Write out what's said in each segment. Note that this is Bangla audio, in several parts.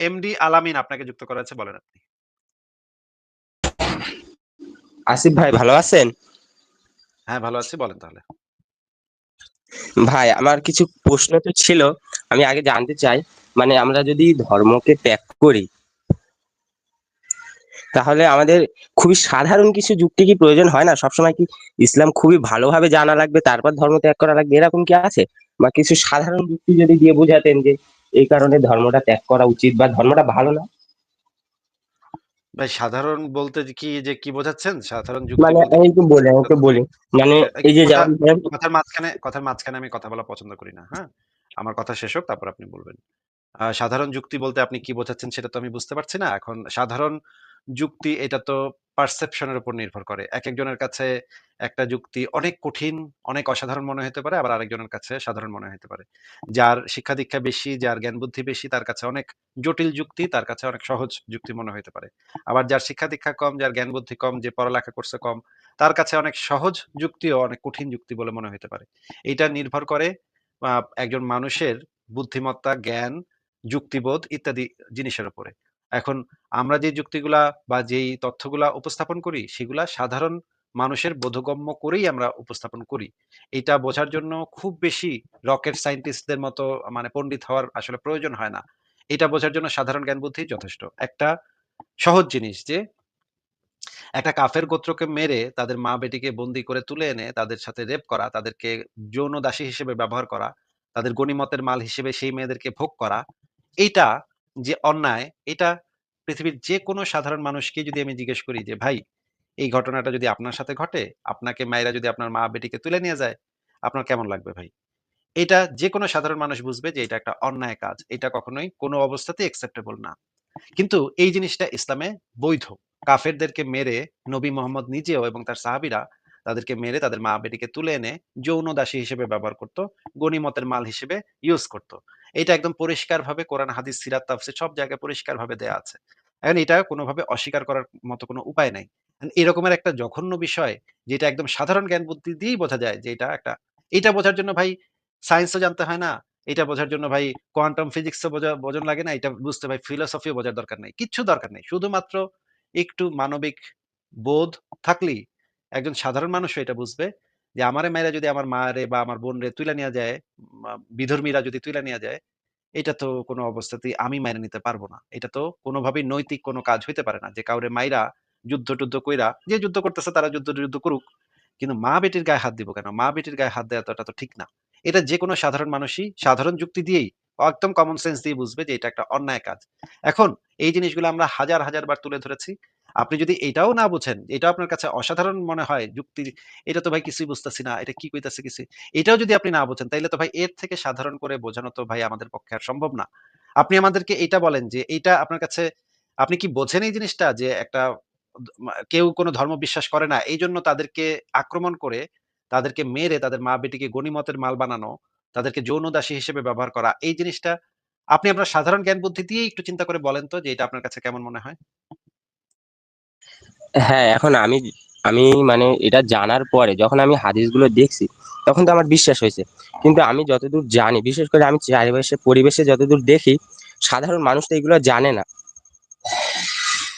এমডি আলামিন আপনাকে যুক্ত করা আছে বলেন আপনি। আসিফ ভাই ভালো আছেন? হ্যাঁ, ভালো আছি বলেন তাহলে। ভাই আমার কিছু প্রশ্ন তো ছিল। আমি আগে জানতে চাই মানে আমরা যদি ধর্মকে ত্যাগ করি তাহলে আমাদের খুবই সাধারণ কিছু যুক্তি কি প্রয়োজন হয় না? সবসময় কি ইসলাম খুবই ভালোভাবে জানা লাগবে তারপর ধর্ম ত্যাগ করা লাগবে এরকম কি আছে? বা কিছু সাধারণ যুক্তি যদি দিয়ে বোঝাতেন যে এই কারণে ধর্মটা ত্যাগ করা উচিত বা ধর্মটা ভালো না? ভাই সাধারণ বলতে কি যে কি বোঝাচ্ছেন? সাধারণ যুক্তি মানে আমি বলি, আমি বলি। মানে এই যে কথার মাঝখানে কথার মাঝখানে আমি কথা বলা পছন্দ করি না। হ্যাঁ? আমার কথা শেষ হোক তারপর আপনি বলবেন। সাধারণ যুক্তি বলতে আপনি কি বোঝাচ্ছেন সেটা তো আমি বুঝতে পারছি না। এখন সাধারণ যুক্তি এটা তো পারসেপশনের উপর নির্ভর করে। এক একজনের কাছে একটা যুক্তি অনেক কঠিন, অনেক অসাধারণ মনে হতে পারে, আবার আরেকজনের কাছে সাধারণ মনে হতে পারে। যার শিক্ষা-দীক্ষা বেশি, যার জ্ঞান-বুদ্ধি বেশি তার কাছে অনেক জটিল যুক্তি, তার কাছে অনেক সহজ যুক্তি মনে হতে পারে। আবার যার শিক্ষা-দীক্ষা কম, যার জ্ঞান-বুদ্ধি কম, যে পড়ালেখা করছে কম, তার কাছে অনেক সহজ যুক্তিও অনেক কঠিন যুক্তি বলে মনে হতে পারে। এটা নির্ভর করে একজন মানুষের বুদ্ধিমত্তা, জ্ঞান, যুক্তিবোধ ইত্যাদি জিনিসের উপরে। এখন আমরা যে যুক্তিগুলা বা যেই তথ্যগুলা উপস্থাপন করি সেগুলা সাধারণ মানুষের বোধগম্য করেই আমরা উপস্থাপন করি। এইটা বোঝার জন্য খুব বেশি রকেট সায়েন্টিস্টদের মতো মানে পণ্ডিত হওয়ার আসলে প্রয়োজন হয় না। এটা বোঝার জন্য সাধারণ জ্ঞান বুদ্ধিই যথেষ্ট। একটা সহজ জিনিস যে একটা কাফের গোত্রকে মেরে তাদের মা-বেটিকে বন্দি করে তুলে এনে তাদের সাথে রেপ করা, তাদেরকে যৌন দাসী হিসেবে ব্যবহার করা, তাদের গনিমতের মাল হিসেবে সেই মেয়েদেরকে ভোগ করা, এইটা যে অন্যায়, এটা পৃথিবীর যেকোনো সাধারণ মানুষকেই যদি আমি জিজ্ঞেস করি যে, "ভাই, এই ঘটনাটা যদি আপনার সাথে ঘটে, আপনাকে মাইরা যদি আপনার মা-বেটিকে তুলে নিয়ে যায়, আপনার কেমন লাগবে ভাই?" এটা যেকোনো সাধারণ মানুষ বুঝবে যে এটা একটা অন্যায় কাজ। এটা কখনোই কোনো অবস্থাতেই অ্যাকসেপ্টেবল না। কিন্তু এই জিনিসটা ইসলামে বৈধ। কাফেরদেরকে মেরে নবী মোহাম্মদ নিজেও এবং তার সাহাবীরা তাদেরকে মেরে তাদের মা-বেটিকে তুলে এনে যৌন দাসী হিসেবে ব্যবহার করত, গনিমতের মাল হিসেবে ইউজ করত। এটা একদম পরিষ্কারভাবে কোরআন, হাদিস, সিরাত, তাফসীর সব জায়গায় পরিষ্কারভাবে দেয়া আছে। এখন এটা কোনোভাবে অস্বীকার করার মতো কোনো উপায় নাই। এরকমের একটা জঘন্য বিষয় যেটা একদম সাধারণ জ্ঞান বুদ্ধি দিয়েই বোঝা যায় যে এটা একটা এইটা বোঝার জন্য ভাই সায়েন্সও জানতে হয় না। এটা বোঝার জন্য ভাই কোয়ান্টাম ফিজিক্সও বোঝা বোঝন লাগে না। এটা বুঝতে ভাই ফিলোসফিও বোঝার দরকার নাই। কিচ্ছু দরকার নেই। শুধুমাত্র একটু মানবিক বোধ থাকলেই একজন সাধারণ মানুষও এটা বুঝবে যে আমারে মাইরা যদি আমার মারে বা আমার বোনরে তুইলা নিয়া যায়, বিধর্মীরা যদি তুইলা নিয়া যায়, এটা তো কোনো অবস্থাতেই আমি মাইরা নিতে পারব না। এটা তো কোনোভাবেই নৈতিক কোনো কাজ হইতে পারে না। যে কাউরে মাইরা যুদ্ধ-টুদ্ধ কইরা যে যুদ্ধ করতেছে তারা যুদ্ধ-টুদ্ধ করুক। কিন্তু মা-বেটির গায়ে হাত দিব কেন? মা-বেটির গায়ে হাত দেওয়া তো তো ঠিক না। এটা যেকোনো সাধারণ মানুষই সাধারণ যুক্তি দিয়েই একদম কমন সেন্স দিয়ে বুঝবে যে এটা একটা অন্যায় কাজ। এখন এই জিনিসগুলো আমরা হাজার, হাজার বার তুলে ধরেছি। আপনি যদি এটাও না বুঝেন, এটাও আপনার কাছে অসাধারণ মনে হয় যুক্তি, এটা তো ভাই কিছুই বুঝতেছি না, এটা কি কইতাছে কিছুই এটাও যদি আপনি না বুঝেন তাইলে তো ভাই এর থেকে সাধারণ করে বোঝানো তো ভাই আমাদের পক্ষে আর সম্ভব না। আপনি আমাদেরকে এইটা বলেন যে এইটা আপনার কাছে আপনি কি বোঝেন এই জিনিসটা যে একটা কেউ কোনো ধর্ম বিশ্বাস করে না। এই জন্য তাদেরকে আক্রমণ করে, তাদেরকে মেরে তাদের মা-বেটিকে গনিমতের মাল বানানো, তাদেরকে যৌন দাসী হিসেবে ব্যবহার করা। এই জিনিসটা আপনি আপনার সাধারণ জ্ঞান বুদ্ধি দিয়েই একটু চিন্তা করে বলেন তো যে এটা আপনার কাছে কেমন মনে হয়? হ্যাঁ, এখন আমি আমি মানে এটা জানার পরে যখন আমি হাদিসগুলো দেখছি, তখন তো আমার বিশ্বাস হয়েছে। কিন্তু আমি যতদূর জানি, বিশেষ করে আমি চারিপাশে পরিবেশে যতদূর দেখি, সাধারণ মানুষ তো এগুলো জানে না।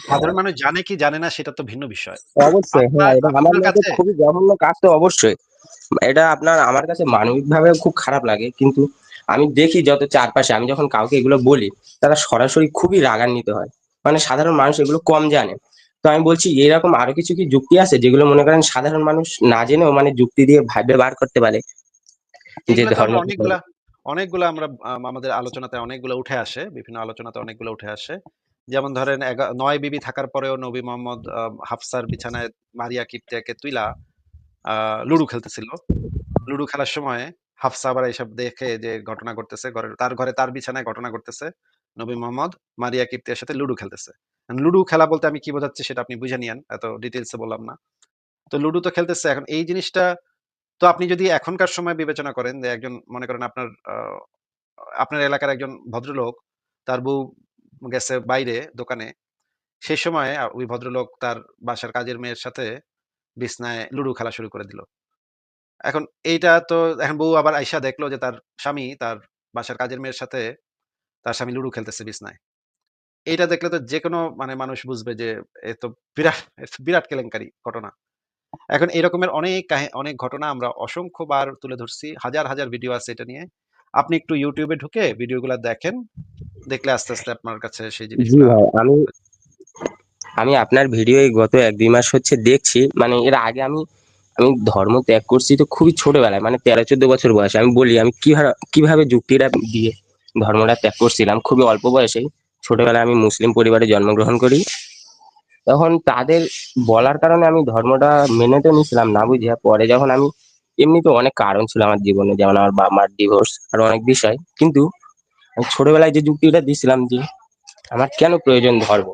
সাধারণ মানুষ জানে কি জানে না সেটা তো ভিন্ন বিষয়। অবশ্যই হ্যাঁ, এবং আমার কাছে খুবই জঘন্য কাজ তো অবশ্যই। এটা আপনার আমার কাছে মানবিকভাবেও খুব খারাপ লাগে। কিন্তু আমি দেখি যত চারপাশে আমি যখন কাউকে এগুলো বলি, তারা সরাসরি খুবই রাগান্বিত হয়। মানে সাধারণ মানুষ এগুলো কম জানে। তো আমি বলছি এরকম আরও কিছু কি যুক্তি আছে যেগুলো মনে করেন সাধারণ মানুষ না জেনেও মানে যুক্তি দিয়ে ভাইবে বার করতে পারে? যে ধর্ম অনেকগুলা আমরা আমাদের আলোচনাতে অনেকগুলা উঠে আসে। বিভিন্ন আলোচনাতে অনেকগুলা উঠে আসে। যেমন ধরেন ৯ বিবি থাকার পরেও নবী মোহাম্মদ হাফসার বিছানায় মারিয়া কিপ্তিয়াকে তুইলা লুডু খেলতেছিল। লুডু খেলার সময় হাফসা আবার এসব দেখে যে ঘটনা ঘটতেছে। ঘরে তার ঘরে তার বিছানায় ঘটনা ঘটতেছে। নবী মোহাম্মদ মারিয়া কিপ্তিয়ার সাথে লুডু খেলতেছে। লুডু খেলা বলতে আমি কি বোঝাচ্ছি সেটা আপনি বুঝে নিয়েন। এত ডিটেইলস এ বললাম না। তো লুডু তো খেলতেছে। এখন, এই জিনিসটা তো আপনি যদি এখনকার সময় বিবেচনা করেন যে একজন, মনে করেন আপনার আপনার এলাকার একজন ভদ্রলোক, তার বউ গেছে বাইরে দোকানে। সেই সময় ওই ভদ্রলোক তার বাসার কাজের মেয়ের সাথে বিছনায় লুডু খেলা শুরু করে দিল। এখন এইটা তো, এখন বউ আবার আইসা দেখল যে তার স্বামী তার বাসার কাজের মেয়ের সাথে তার স্বামী লুডু খেলতেছে বিছনায়। এইটা দেখলে তো যেকোনো মানে মানুষ বুঝবে যে এ তো বিরাট বিরাট কেলেঙ্কারি ঘটনা। এখন এরকমের অনেক অনেক ঘটনা আমরা অসংখ্যবার তুলে ধরছি। হাজার, হাজার ভিডিও আছে এটা নিয়ে। আপনি একটু এ ঢুকে ভিডিওগুলা দেখেন। দেখলে আস্তে, আস্তে আপনার কাছে সেই জি জিনিসগুলা ভাই, আমি আমি আপনার ভিডিও এই গত ১-২ মাস হচ্ছে দেখছি। মানে এর আগে আমি আমি ধর্ম ত্যাগ করছি তো খুবই ছোটবেলায় মানে ১৩-১৪ বছর বয়সে। আমি বলি আমি কিভা কীভাবে যুক্তিটা দিয়ে ধর্মটা ত্যাগ করছিলাম, খুবই অল্প বয়সেই। ছোটবেলায় আমি মুসলিম পরিবারে জন্মগ্রহণ করি। তখন তাদের বলার কারণে আমি ধর্মটা মেনে তো নিয়েছিলাম, না বুঝিয়া। পরে যখন আমি এমনিতে অনেক কারণ ছিল আমার জীবনে, যেমন আমার বাবা-মার ডিভোর্স আরও অনেক বিষয়। কিন্তু আমি ছোটবেলায় যে যুক্তিটা দিছিলাম যে, আমার কেন প্রয়োজন ধর্ম?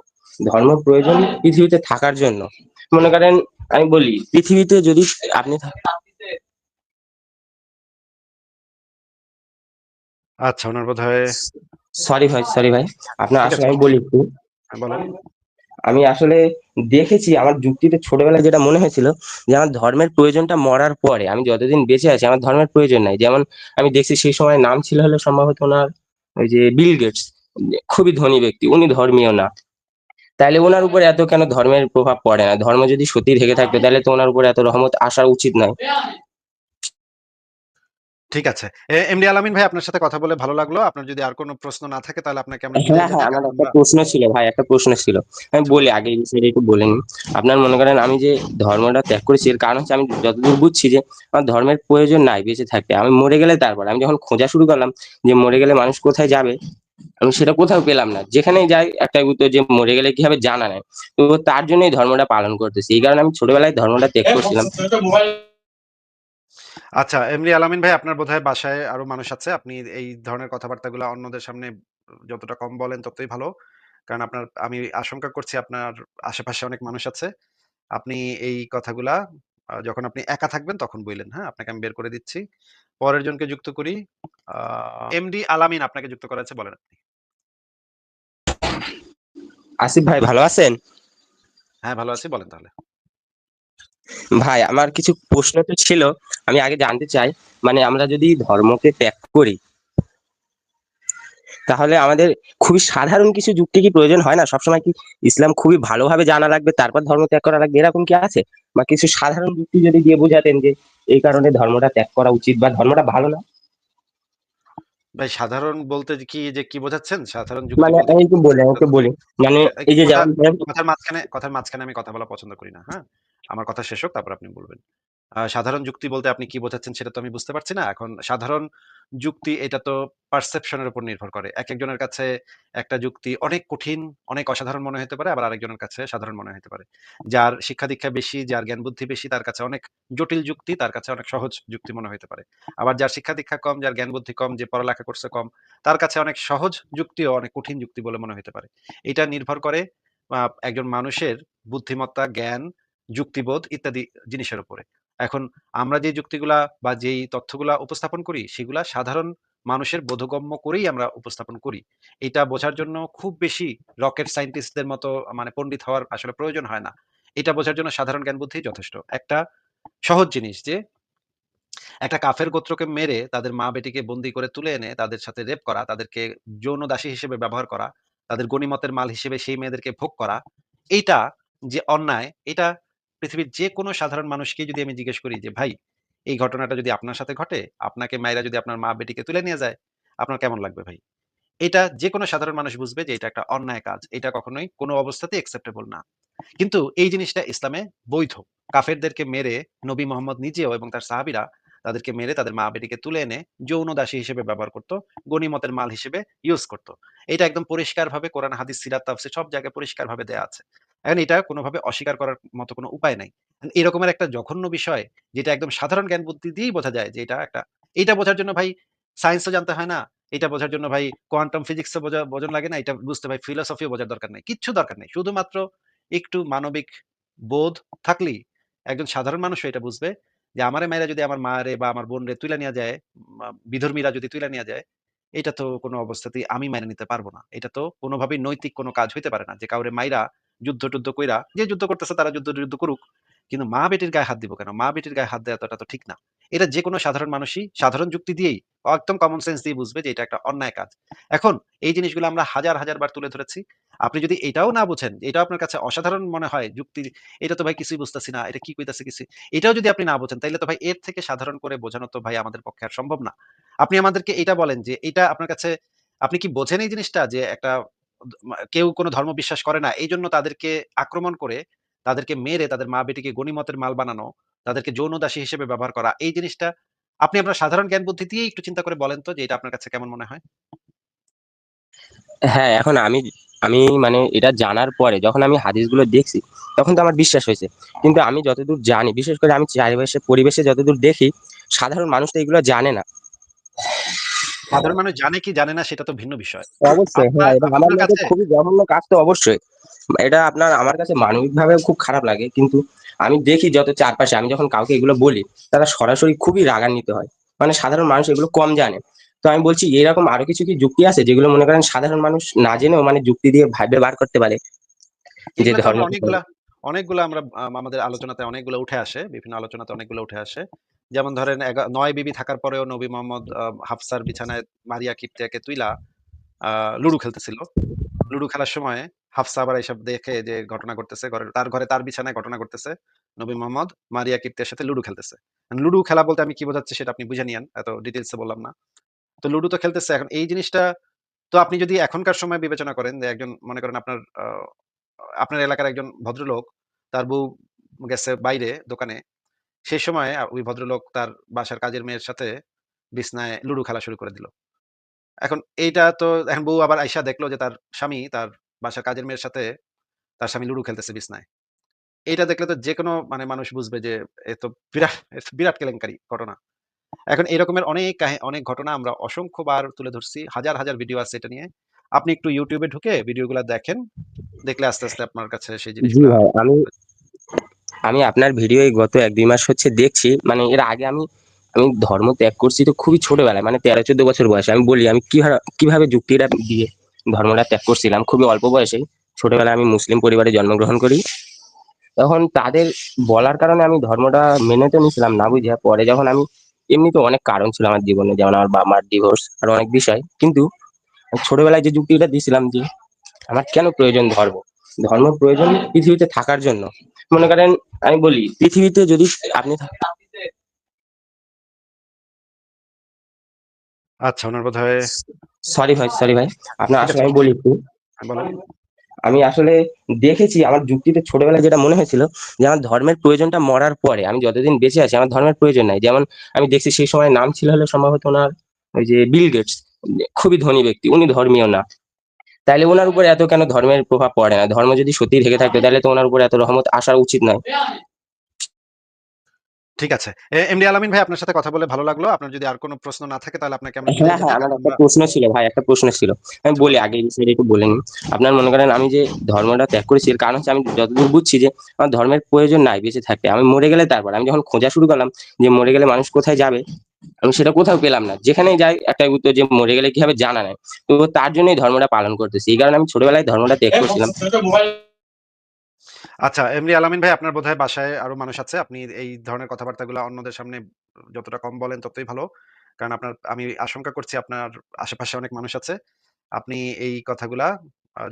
ধর্ম প্রয়োজন পৃথিবীতে থাকার জন্য। মনে করেন, আমি বলি, পৃথিবীতে যদি আপনি আচ্ছা, উনার বোধহয় সরি ভাই, সরি ভাই। আপনার আসলে আমি বলি একটু। হ্যাঁ। আমি আসলে দেখেছি আমার যুক্তিতে ছোটবেলায় যেটা মনে হয়েছিল যে আমার ধর্মের প্রয়োজনটা মরার পরে। আমি যতদিন বেঁচে আছি আমার ধর্মের প্রয়োজন নাই। যেমন আমি দেখছি সেই সময় নাম ছিল হলো সম্ভবত ওনার ওই যে বিল গেটস। খুবই ধনী ব্যক্তি। উনি ধর্মীয় না। তাহলে ওনার উপরে এত কেন ধর্মের প্রভাব পড়ে না? ধর্ম যদি সত্যি থেকে থাকতো তাহলে তো ওনার উপরে এত রহমত আসা উচিত নয়। ঠিক আছে। এমডি আলামিন ভাই আপনার সাথে কথা বলে ভালো লাগল। আপনার যদি আর কোন প্রশ্ন না থাকে তাহলে আপনাকে আমরা হ্যাঁ, হ্যাঁ, আমার একটা প্রশ্ন ছিল ভাই, একটা প্রশ্ন ছিল। আমি বলি আগে এই বিষয়টা একটু বলে নিই। আপনার মনে করেন আমি যে ধর্মটা ত্যাগ করেছি এর কারণ হচ্ছে আমি যতদূর বুঝছি যে আমার ধর্মের প্রয়োজন নাই বেঁচে থাকতে। আমি মরে গেলে তারপর। আমি যখন খোঁজা শুরু করলাম যে মরে গেলে মানুষ কোথায় যাবে? আমি সেটা কোথাও পেলাম না। যেখানেই যাই একটা উত্তর যে মরে গেলে কি হবে? জানা নাই। তো তার জন্যই ধর্মটা পালন করতেছি। এই কারণে আমি ছোটবেলায় ধর্মটা ত্যাগ করছিলাম। আচ্ছা, এমডি আলামিন ভাই আপনার বোধহয় বাসায় আরও মানুষ আছে। আপনি এই ধরনের কথাবার্তাগুলা অন্যদের সামনে যতটা কম বলেন ততই ভালো। কারণ আপনার আমি আশঙ্কা করছি আপনার আশেপাশে অনেক মানুষ আছে। আপনি এই কথাগুলা যখন আপনি একা থাকবেন তখন বললেন হ্যাঁ? আপনাকে আমি বের করে দিচ্ছি। পরের জনকে যুক্ত করি। এমডি আলামিন আপনাকে যুক্ত করা আছে বলেন আপনি। আসিফ ভাই ভালো আছেন? হ্যাঁ, ভালো আছি। বলেন তাহলে। ভাই আমার কিছু প্রশ্ন তো ছিল। আমি আগে জানতে চাই মানে আমরা যদি ধর্মকে ত্যাগ করি তাহলে আমাদের খুবই সাধারণ কিছু যুক্তি কি প্রয়োজন হয় না? সবসময় কি ইসলাম খুবই ভালোভাবে জানা লাগবে তারপর ধর্ম ত্যাগ করা লাগবে এরকম কি আছে? বা কিছু সাধারণ যুক্তি যদি দিয়ে বোঝাতেন যে এই কারণে ধর্মটা ত্যাগ করা উচিত বা ধর্মটা ভালো না? ভাই সাধারণ বলতে কি যে কি বোঝাচ্ছেন? সাধারণ যুক্তি মানে আমি বলি, আমি বলি। মানে এই যে কথার মাঝখানে কথার মাঝখানে আমি কথা বলা পছন্দ করি না, হ্যাঁ? আমার কথা শেষ হোক তারপর আপনি বলবেন। সাধারণ যুক্তি বলতে আপনি কি বোঝাচ্ছেন সেটা তো আমি বুঝতে পারছি না। এখন সাধারণ যুক্তি এটা তো পারসেপশন এর উপর নির্ভর করে। এক একজনের কাছে একটা যুক্তি অনেক কঠিন, অনেক অসাধারণ মনে হতে পারে, আবার আরেকজনের কাছে সাধারণ মনে হতে পারে। যার শিক্ষা-দীক্ষা বেশি, যার জ্ঞান বুদ্ধি বেশি তার কাছে অনেক জটিল যুক্তি, তার কাছে অনেক সহজ যুক্তি মনে হতে পারে। আবার যার শিক্ষা-দীক্ষা কম, যার জ্ঞান বুদ্ধি কম, যে পড়ালেখা করছে কম, তার কাছে অনেক সহজ যুক্তিও অনেক কঠিন যুক্তি বলে মনে হতে পারে। এটা নির্ভর করে একজন মানুষের বুদ্ধিমত্তা, জ্ঞান, যুক্তিবোধ ইত্যাদি জিনিসের উপরে। এখন আমরা যে যুক্তিগুলা বা যেই তথ্যগুলা উপস্থাপন করি সেগুলা সাধারণ মানুষের বোধগম্য করেই আমরা উপস্থাপন করি। এটা বোঝার জন্য খুব বেশি রকেট সায়েন্টিস্টদের মতো মানে পণ্ডিত হওয়ার আসলে প্রয়োজন হয় না। এটা বোঝার জন্য সাধারণ জ্ঞান বুদ্ধি যথেষ্ট। একটা সহজ জিনিস যে একটা কাফের গোত্রকে মেরে তাদের মা-বেটিকে বন্দি করে তুলে এনে তাদের সাথে রেপ করা, তাদেরকে যৌন দাসী হিসেবে ব্যবহার করা, তাদের গনিমতের মাল হিসেবে সেই মেয়েদেরকে ভোগ করা, এইটা যে অন্যায়, এটা পৃথিবীর যেকোনো সাধারণ মানুষকেই যদি আমি জিজ্ঞেস করি যে, "ভাই, এই ঘটনাটা যদি আপনার সাথে ঘটে, আপনাকে মাইরা যদি আপনার মা-বেটিকে তুলে নিয়ে যায়, আপনার কেমন লাগবে ভাই?" এটা যেকোনো সাধারণ মানুষ বুঝবে যে এটা একটা অন্যায় কাজ। এটা কখনোই কোনো অবস্থাতেই অ্যাকসেপ্টেবল না। কিন্তু এই জিনিসটা ইসলামে বৈধ। কাফেরদেরকে মেরে নবী মোহাম্মদ নিজেও এবং তার সাহাবীরা তাদেরকে মেরে তাদের মা-বেটিকে তুলে এনে যৌন দাসী হিসেবে ব্যবহার করত। গনিমতের মাল হিসেবে ইউজ করত। এটা একদম পরিষ্কারভাবে কোরআন, হাদিস, সিরাত, তাফসীর সব জায়গায় পরিষ্কারভাবে দেয়া আছে। এখন এটা কোনোভাবে অস্বীকার করার মতো কোনো উপায় নাই। এরকমের একটা জঘন্য বিষয় যেটা একদম সাধারণ জ্ঞান বুদ্ধি দিয়েই বোঝা যায় যে এটা একটা এইটা বোঝার জন্য ভাই সায়েন্সও জানতে হয় না। এটা বোঝার জন্য ভাই কোয়ান্টাম ফিজিক্সও বোঝা বোঝন লাগে না। এটা বুঝতে ভাই ফিলোসফিও বোঝার দরকার নাই। কিচ্ছু দরকার নেই। শুধুমাত্র একটু মানবিক বোধ থাকলেই একজন সাধারণ মানুষও এটা বুঝবে যে আমারে মায়েরা যদি আমার মারে বা আমার বোনরে তুইলা নিয়ে যায়, বিধর্মীরা যদি তুইলা নিয়ে যায়, এটা তো কোনো অবস্থাতেই আমি মাইনা নিতে পারব না। এটা তো কোনোভাবেই নৈতিক কোনো কাজ হইতে পারে না। যে কাউরে মাইরা যুদ্ধ-টুদ্ধ কইরা যে যুদ্ধ করতেছে তারা যুদ্ধ-টুদ্ধ করুক। কিন্তু মা-বেটির গায়ে হাত দিব কেন? মা-বেটির গায়ে হাত দেওয়া তো ঠিক না। এটা যেকোনো সাধারণ মানুষই সাধারণ যুক্তি দিয়েই একদম কমন সেন্স দিয়ে বুঝবে যে এটা একটা অন্যায় কাজ। এখন এই জিনিসগুলো আমরা হাজার, হাজার বার তুলে ধরেছি। আপনি যদি এটাও না বুঝেন, এটাও আপনার কাছে অসাধারণ মনে হয় যুক্তি, এটা তো ভাই কিছুই বুঝতেছি না, এটা কি কইতাছে কিছু এটাও যদি আপনি না বুঝেন তাইলে তো ভাই এর থেকে সাধারণ করে বোঝানো তো ভাই আমাদের পক্ষে আর সম্ভব না। আপনি আমাদেরকে এটা বলেন যে এটা আপনার কাছে আপনি কি বোঝেন এই জিনিসটা যে একটা মা কেউ কোনো ধর্ম বিশ্বাস করে না। এইজন্য তাদেরকে আক্রমণ করে, তাদেরকে মেরে তাদের মা-বেটিকে গনিমতের মাল বানানো, তাদেরকে যৌন দাসী হিসেবে ব্যবহার করা। এই জিনিসটা আপনি আপনার সাধারণ জ্ঞান বুদ্ধি দিয়েই একটু চিন্তা করে বলেন তো যে এটা আপনার কাছে কেমন মনে হয়? হ্যাঁ, এখন আমি আমি মানে এটা জানার পরে যখন আমি হাদিসগুলো দেখছি, তখন তো আমার বিশ্বাস হয়েছে। কিন্তু আমি যতদূর জানি, বিশেষ করে আমি চারিপাশে পরিবেশে যতদূর দেখি, সাধারণ মানুষ তো এগুলো জানে না। সাধারণ মানুষ জানে কি জানে না সেটা তো ভিন্ন বিষয়। অবশ্যই হ্যাঁ, এটা আমার কাছে খুবই জঘন্য কাজ তো অবশ্যই। এটা আপনার আমার কাছে মানবিকভাবে খুব খারাপ লাগে। কিন্তু আমি দেখি যত চারপাশে আমি যখন কাউকে এগুলো বলি, তারা সরাসরি খুবই রাগান্বিত হয়। মানে সাধারণ মানুষ এগুলো কম জানে। তো আমি বলছি এরকম আরও কিছু কি যুক্তি আছে যেগুলো মনে করেন সাধারণ মানুষ না জেনেও মানে যুক্তি দিয়ে ভাইবে বার করতে পারে? যে ধর্ম আমরা অনেকগুলা অনেকগুলা আমরা আমাদের আলোচনাতে অনেকগুলো উঠে আসে। বিভিন্ন আলোচনাতে অনেকগুলো উঠে আসে। যেমন ধরেন ৯ বিবি থাকার পরেও নবী মোহাম্মদ হাফসার বিছানায় মারিয়া কিপ্তিয়াকে তুইলা লুডু খেলতেছিল। লুডু খেলার সময় হাফসা আবার এসব দেখে যে ঘটনা ঘটতেছে। ঘরের তার ঘরে তার বিছানায় ঘটনা ঘটতেছে। নবী মোহাম্মদ মারিয়া কিপ্তিয়ার সাথে লুডু খেলতেছে। লুডু খেলা বলতে আমি কি বোঝাচ্ছি সেটা আপনি বুঝে নিয়েন। এত ডিটেইলস এ বললাম না। তো লুডু তো খেলতেছে। এখন এই জিনিসটা তো আপনি যদি এখনকার সময় বিবেচনা করেন যে একজন মনে করেন আপনার আপনার এলাকার একজন ভদ্রলোক, তার বউ গেছে বাইরে দোকানে। সেই সময় ওই ভদ্রলোক তার বাসার কাজের মেয়ের সাথে বিছনায় লুডু খেলা শুরু করে দিল। এখন এইটা তো এখন বউ আবার আইসা দেখল যে তার স্বামী তার বাসার কাজের মেয়ের সাথে তার স্বামী লুডু খেলতেছে বিছনায়। এইটা দেখলে তো যেকোনো মানে মানুষ বুঝবে যে এ তো বিরাট বিরাট কেলেঙ্কারি ঘটনা। এখন এরকমের অনেক অনেক ঘটনা আমরা অসংখ্যবার তুলে ধরছি। হাজার, হাজার ভিডিও আছে এটা নিয়ে। আপনি একটু ইউটিউবে ঢুকে ভিডিওগুলা দেখেন। দেখলে আস্তে, আস্তে আপনার কাছে সেই জিনিস আমি আমি আপনার ভিডিও গত ১-২ মাস হচ্ছে দেখছি। মানে এর আগে আমি আমি ধর্ম ত্যাগ করছি তো খুবই ছোটবেলায় মানে ১৩-১৪ বছর বয়সে। আমি বলি, আমি কিভা কীভাবে যুক্তিটা দিয়ে ধর্মটা ত্যাগ করছিলাম, খুবই অল্প বয়সেই। ছোটবেলায় আমি মুসলিম পরিবারে জন্মগ্রহণ করি। তখন তাদের বলার কারণে আমি ধর্মটা মেনে তো নিয়েছিলাম না বুঝে, পরে যখন আমি এমনিতে অনেক কারণ ছিল আমার জীবনে। যেমন আমার বাবা-মার ডিভোর্স আরও অনেক বিষয়। কিন্তু ছোটবেলায় যে যুক্তিটা দিয়েছিলাম যে, আমার কেন প্রয়োজন ধর্ম? ধর্ম প্রয়োজন পৃথিবীতে থাকার জন্য। মনে করেন আমি বলি পৃথিবীতে যদি আপনি আচ্ছা, উনার বোধহয় সরি ভাই, সরি ভাই। আপনার আসলে আমি বলি একটু। হ্যাঁ, আমি আসলে দেখেছি আমার যুক্তিতে ছোটবেলায় যেটা মনে হয়েছিল যে আমার ধর্মের প্রয়োজনটা মরার পরে। আমি যতদিন বেঁচে আছি আমার ধর্মের প্রয়োজন নাই। যেমন আমি দেখছি সেই সময় নাম ছিল হলে সম্ভবত ওনার ওই যে বিল গেটস। খুবই ধনী ব্যক্তি। উনি ধর্মীয় না। তাইলে ওনার উপরে এত কেন ধর্মের প্রভাব পড়ে না? ধর্ম যদি সত্যি থেকে থাকতো তাহলে তো ওনার উপরে এত রহমত আসার উচিত নয়। ঠিক আছে। এমডি আলামিন ভাই আপনার সাথে কথা বলে ভালো লাগল। আপনার যদি আর কোনো প্রশ্ন না থাকে তাহলে আপনাকে আমরা হ্যাঁ, হ্যাঁ, আমার একটা প্রশ্ন ছিল ভাই, একটা প্রশ্ন ছিল। আমি বলি আগে এই একটু বলে নিই। আপনার মনে করেন আমি যে ধর্মটা ত্যাগ করেছি এর কারণ হচ্ছে আমি যতদূর বুঝছি যে আমার ধর্মের প্রয়োজন নাই বেঁচে থাকতে। আমি মরে গেলে তারপর। আমি যখন খোঁজা শুরু করলাম যে মরে গেলে মানুষ কোথায় যাবে? আমি সেটা কোথাও পেলাম না। যেখানেই যাই একটাই উত্তর যে মরে গেলে কি হবে? জানা নাই। তো তার জন্যই ধর্মটা পালন করতেছি। এই কারণে আমি ছোটবেলায় ধর্মটা ত্যাগ করছিলাম। আচ্ছা, এমডি আলামিন ভাই আপনার বোধহয় বাসায় আরও মানুষ আছে। আপনি এই ধরনের কথাবার্তাগুলা অন্যদের সামনে যতটা কম বলেন ততই ভালো। কারণ আপনার আমি আশঙ্কা করছি আপনার আশেপাশে অনেক মানুষ আছে। আপনি এই কথাগুলা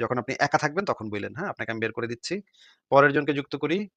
যখন আপনি একা থাকবেন তখন বললেন হ্যাঁ? আপনাকে আমি বের করে দিচ্ছি। পরের জনকে যুক্ত করি।